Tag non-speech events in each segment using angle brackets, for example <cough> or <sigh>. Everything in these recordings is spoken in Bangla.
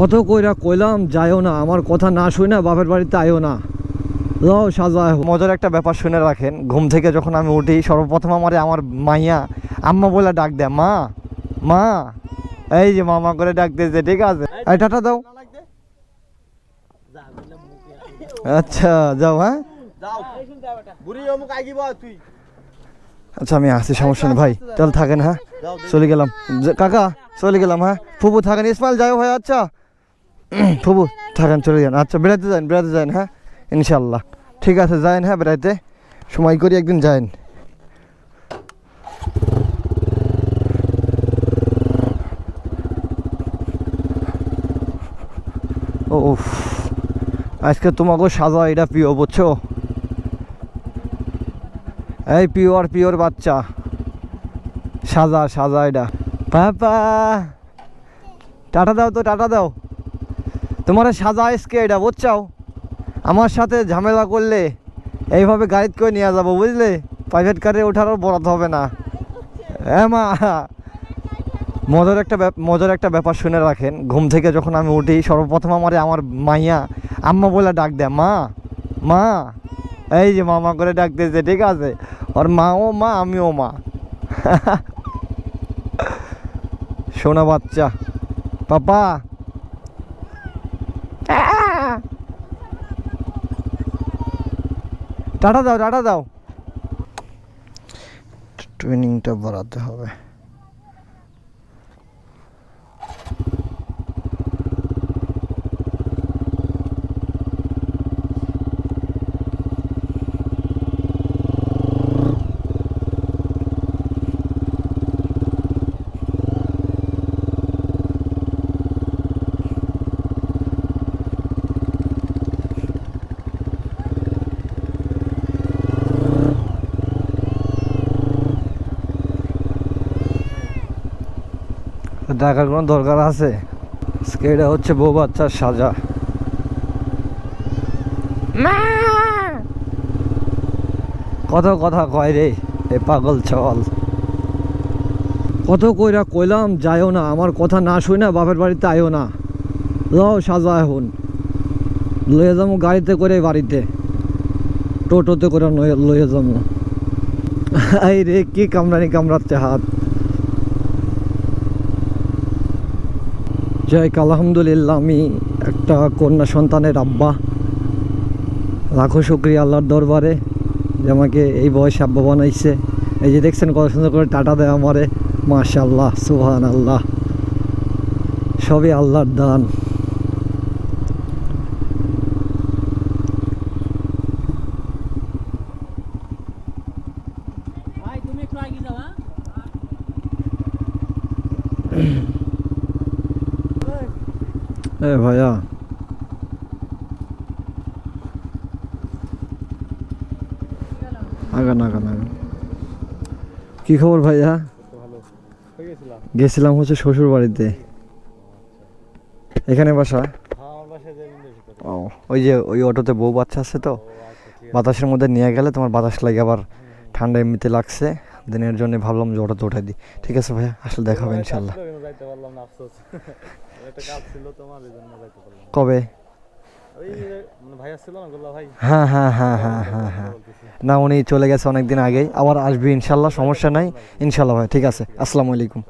কত কইরা কইলাম, যাইও না। আমার কথা না শুই না বাপের বাড়িতে আইও না। যাও সাজায় মজার একটা ব্যাপার শুনে রাখেন, ঘুম থেকে যখন আমি উঠি, সর্বপ্রথম আমারে আমার মাইয়া, আম্মা বলে ডাক দেয়, মা মা, এই যে মামা করে ডাক দিয়েছে ঠিক আছে? টাটা দাও। আচ্ছা যাও হ্যাঁ? আচ্ছা আমি আসছি, সমস্যা নেই, ভাই। তাহলে থাকেন হ্যাঁ? চলে গেলাম। কাকা, চলে গেলাম হ্যাঁ? ফুবু থাকেন? ইসমাইল যাও ভাই আচ্ছা। <clears throat> ফুবু থাকেন, চলে যান। আচ্ছা বেড়াতে যান বেড়াতে যান হ্যাঁ? ইনশাল্লাহ ঠিক আছে যাইন হ্যাঁ বেড়াইতে। সময় করে, একদিন যাইন ও আজকে তোমাকে সাজা, এটা প্রিয় বুঝছ? এই পিওর পিওর বাচ্চা। সাজা সাজা এটা। পাপা! টাটা দাও তো, টাটা দাও। তোমার সাজা আজকে এটা বুঝছাও আমার সাথে ঝামেলা করলে এইভাবে গাড়িতে করে নিয়ে যাব, বুঝলে? প্রাইভেট কারে ওঠারও বরাদ হবে না। হ্যাঁ মা। মজার একটা মজার একটা ব্যাপার শুনে রাখেন। ঘুম থেকে যখন আমি উঠি, সর্বপ্রথম আমারে, আমার মাইয়া, আম্মা বলে ডাক দেয়, মা মা, এই যে মামা করে ডাক দিয়েছে ঠিক আছে? ওর মাও মা, আমিও মা। <laughs> সোনা বাচ্চা। পাপা টাটা দাও টাটা দাও। ট্রেনিংটা বাড়াতে হবে। ডাকার কোনো দরকার আছে? এটা হচ্ছে বউ বাচ্চার সাজা। কত কথা কয় রে এ পাগল চল কত কইরা কইলাম যাইও না। আমার কথা না শুই না বাপের বাড়িতে আইও না। যাও সাজা এখন। লয়ে যাব গাড়িতে করে বাড়িতে। টোটোতে করে লয়ে যাব। এই রে কি কামড়ানি কামড়াচ্ছে হাত। যাই আলহামদুলিল্লাহ, আমি একটা কন্যা সন্তানের আব্বা। লাখো শুক্রিয়া আল্লাহর দরবারে যে আমাকে এই বয়সে আব্বা বানাইছে। এই যে দেখছেন কত সুন্দর করে টাটা দেয় আমারে। মাশাল্লাহ সুহান আল্লাহ সবই আল্লাহর দান ভাই তুমি একটু আগে যাও হ্যাঁ এ ভাইয়া। আগান আগান আগান। কি খবর ভাইয়া? গেছিলাম হচ্ছে শ্বশুর বাড়িতে। এখানে বাসা? হ্যাঁ ও, ওই যে ওই অটোতে বউ বাচ্চা আছে তো। বাতাসের মধ্যে নিয়ে গেলে তোমার বাতাস লাগে আবার ঠান্ডা এমনিতে লাগছে। দিনের জন্য ভাবলাম যে ওটা তো উঠাই দিই। ঠিক আছে ভাইয়া আসলে দেখা হবে ইনশাল্লাহ। <laughs> কবে? মানে হ্যাঁ হ্যাঁ হ্যাঁ হ্যাঁ হ্যাঁ হ্যাঁ। না উনি চলে গেছে অনেকদিন আগেই আবার আসবে ইনশাল্লাহ সমস্যা নাই। ইনশাল্লাহ ভাই ঠিক আছে আসসালামু আলাইকুম।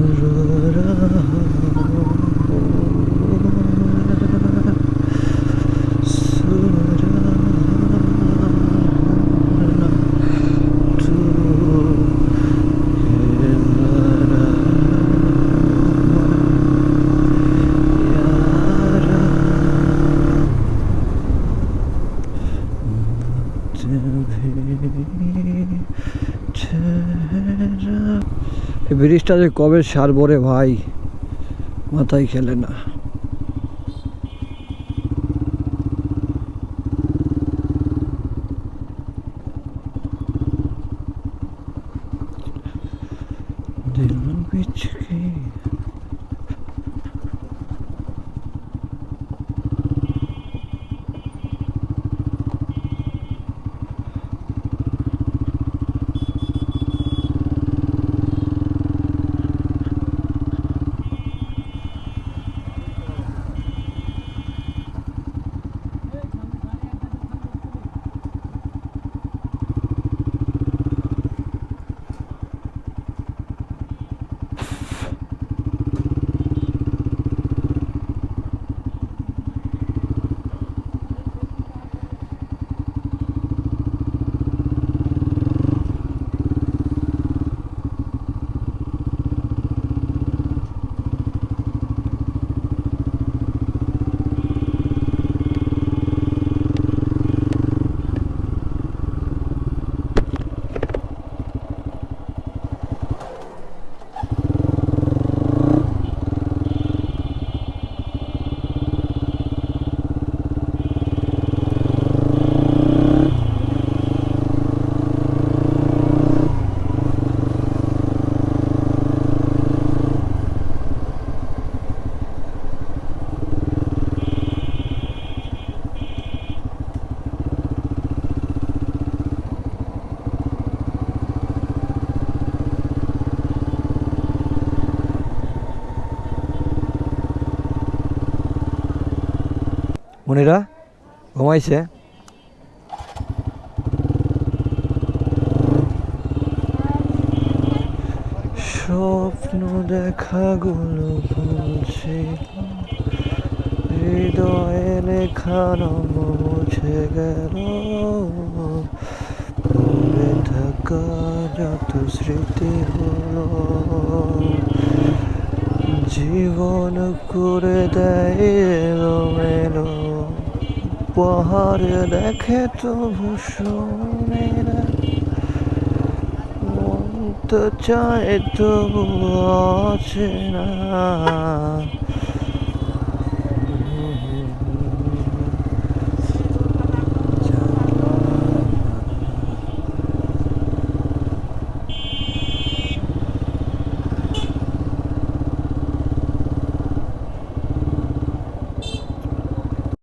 gurur ব্রিজটা যে কবে সারবরে ভাই? মাথায় খেলে না। মনিরা ঘুমাইছে? স্বপ্ন দেখাগুলো ভুলছিল হৃদয়ে লেখা নাম মুছে গেল। থাকা যত স্মৃতি হলো জীবন করে দেয় এলোমেলো পাহাড়ে দেখে তো ভূষণেরা মন তো চায় তো আছে না।